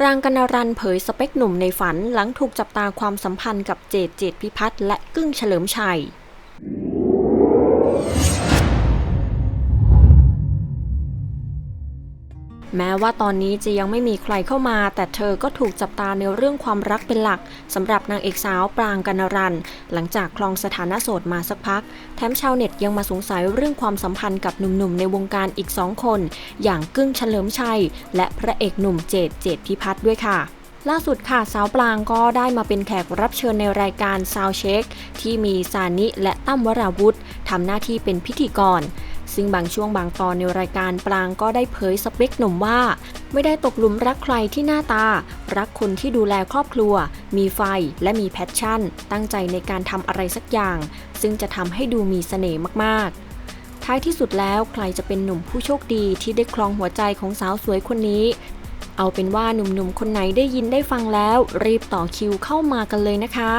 ปรางกนรันเผยสเปคหนุ่มในฝันหลังถูกจับตาความสัมพันธ์กับเจดเจดพิพัฒน์และกึ้งเฉลิมชัย แม้ว่าตอนนี้จะยังไม่มีใครเข้ามา แต่เธอก็ถูกจับตาในเรื่องความรักเป็นหลักสำหรับนางเอกสาวปรางกันรัน หลังจากคลองสถานะโสดมาสักพัก แถมชาวเน็ตยังมาสงสัยเรื่องความสัมพันธ์กับหนุ่มๆในวงการอีกสองคน อย่างกึ้งเฉลิมชัย และพระเอกหนุ่มเจดเจดพิพัฒน์ด้วยค่ะล่าสุดค่ะสาวปรางก็ได้มาเป็นแขกรับเชิญในรายการ Sound Check ที่มีซานิและตั้มวราวุธทำหน้าที่เป็นพิธีกร ซึ่งบางช่วงบางตอนในรายการปรางก็ได้เผยสเปคหนุ่มว่า ไม่ได้ตกหลุมรักใครที่หน้าตา รักคนที่ดูแลครอบครัว มีไฟและมีแพชชั่น ตั้งใจในการทำอะไรสักอย่าง ซึ่งจะทำให้ดูมีเสน่ห์มากๆท้ายที่สุดแล้วใครจะเป็นหนุ่มผู้โชคดีที่ได้ครองหัวใจของสาวสวยคนนี้ เอาเป็นว่าหนุ่มๆคนไหนได้ยินได้ฟังแล้ว รีบต่อคิวเข้ามากันเลยนะคะ